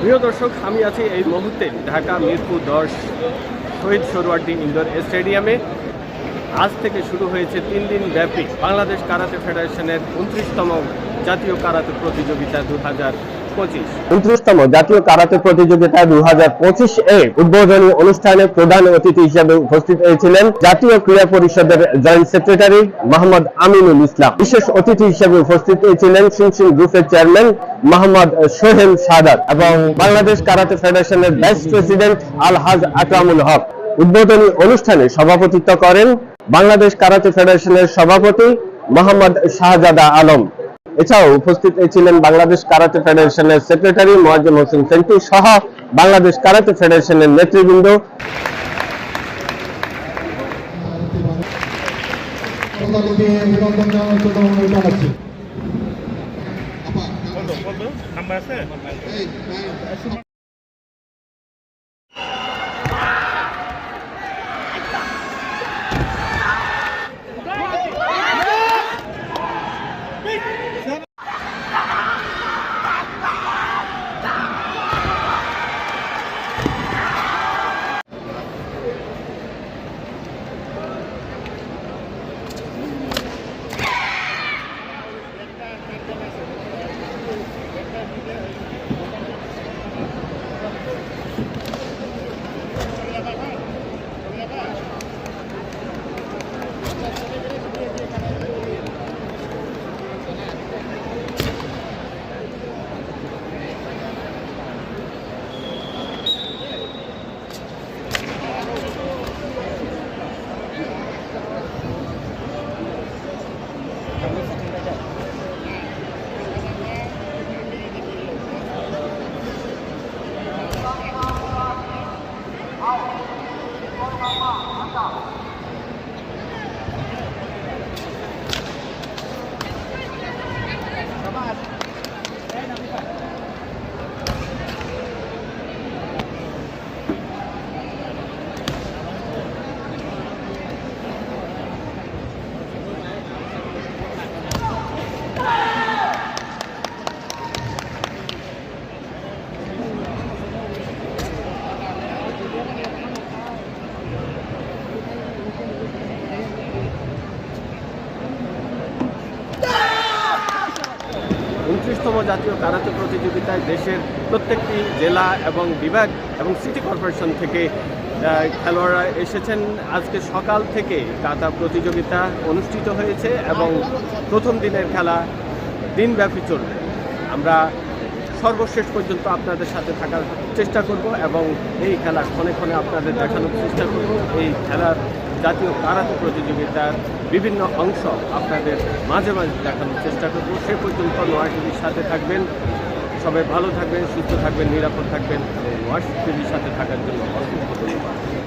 প্রিয় দর্শক, আমি আছি এই মুহূর্তে ঢাকা মিরপুর দশ শহীদ সরোয়ার্দিন ইন্দোর স্টেডিয়ামে। আজ থেকে শুরু হয়েছে তিন দিন ব্যাপী বাংলাদেশ কারাতে ফেডারেশনের উনত্রিশতম জাতীয় কারাতে প্রতিযোগিতা দু হাজার পঁচিশ উনত্রিশতম জাতীয় কারাতে প্রতিযোগিতা দু হাজার উদ্বোধনী অনুষ্ঠানে প্রধান অতিথি হিসেবে উপস্থিত হয়েছিলেন জাতীয় ক্রীড়া পরিষদের জয়েন্ট সেক্রেটারি মোহাম্মদ আমিনুল ইসলাম। বিশেষ অতিথি হিসেবে উপস্থিত হয়েছিলেন গ্রুপের চেয়ারম্যান মোহাম্মদ সোহেল সাদাত এবং বাংলাদেশ কারাতে ফেডারেশনের ভাইস প্রেসিডেন্ট আলহাজ আকরামুল হক। উদ্বোধনী অনুষ্ঠানে সভাপতিত্ব করেন বাংলাদেশ কারাতে ফেডারেশনের সভাপতি মোহাম্মদ শাহজাদা আলম। এছাড়াও উপস্থিত ছিলেন বাংলাদেশ কারাতে ফেডারেশনের সেক্রেটারি মোয়াজ্জেম হোসেন সেন্টু সহ বাংলাদেশ কারাতে ফেডারেশনের নেতৃবৃন্দ। 到。উনত্রিশতম জাতীয় কারাতে প্রতিযোগিতায় দেশের প্রত্যেকটি জেলা এবং বিভাগ এবং সিটি কর্পোরেশন থেকে খেলোয়াড়রা এসেছেন। আজকে সকাল থেকে কাতা প্রতিযোগিতা অনুষ্ঠিত হয়েছে এবং প্রথম দিনের খেলা দিনব্যাপী চলবে। আমরা সর্বশেষ পর্যন্ত আপনাদের সাথে থাকার চেষ্টা করব এবং এই খেলা ক্ষণে ক্ষণে আপনাদের দেখানোর চেষ্টা করব। এই খেলার জাতীয় কারাতে প্রতিযোগিতার বিভিন্ন অংশ আপনাদের মাঝে মাঝে দেখানোর চেষ্টা করব। সে পর্যন্ত নোয়ার টিভির সাথে থাকবেন। সবাই ভালো থাকবেন, সুস্থ থাকবেন, নিরাপদ থাকবেন। এবং নোয়ার টিভির সাথে থাকার জন্য অসংখ্য ধন্যবাদ।